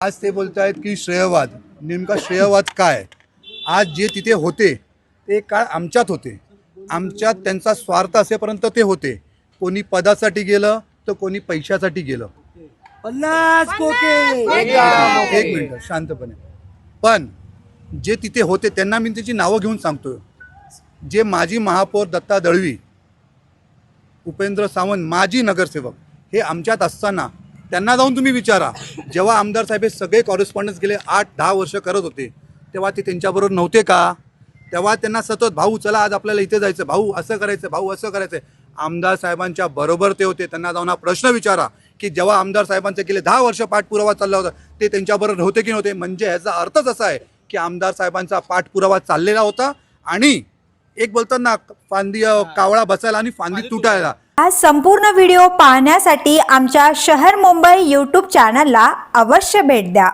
आज ते बोलत आहेत की श्रेयवाद. नेमका श्रेयवाद काय? आज जे तिथे होते ते काळ आमच्यात होते. आमच्यात त्यांचा स्वार्थ असेपर्यंत ते होते. कोणी पदासाठी गेलं तर कोणी पैशासाठी गेलं. पन्नास कोके! एक मिनिट शांतपणे. पण जे तिथे होते त्यांना मी त्याची नावं घेऊन सांगतोय. जे माजी महापौर दत्ता दळवी उपेंद्र सावंत माजी नगरसेवक हे आमच्यात असताना त्यांना जाऊन तुम्ही विचारा. जेव्हा आमदार साहेब हे सगळे कॉरेस्पॉन्डन्स गेले आठ दहा वर्ष करत होते तेव्हा ते त्यांच्याबरोबर नव्हते का? तेव्हा त्यांना सतत भाऊ चला आज आपल्याला इथे जायचं भाऊ असं करायचं भाऊ असं करायचं आमदार साहेबांच्या बरोबर ते होते. त्यांना जाऊन हा प्रश्न विचारा की जेव्हा आमदार साहेबांचे गेले दहा वर्ष पाठपुरावा चालला होता ते त्यांच्याबरोबर नव्हते की नव्हते? म्हणजे ह्याचा अर्थच असा आहे की आमदार साहेबांचा पाठपुरावा चाललेला होता आणि एक बोलतात ना फांदी कावळा बसायला आणि फांदी तुटायला. हा संपूर्ण व्हिडिओ पाहण्यासाठी आमच्या शहर मुंबई यूट्यूब चॅनलला अवश्य भेट द्या.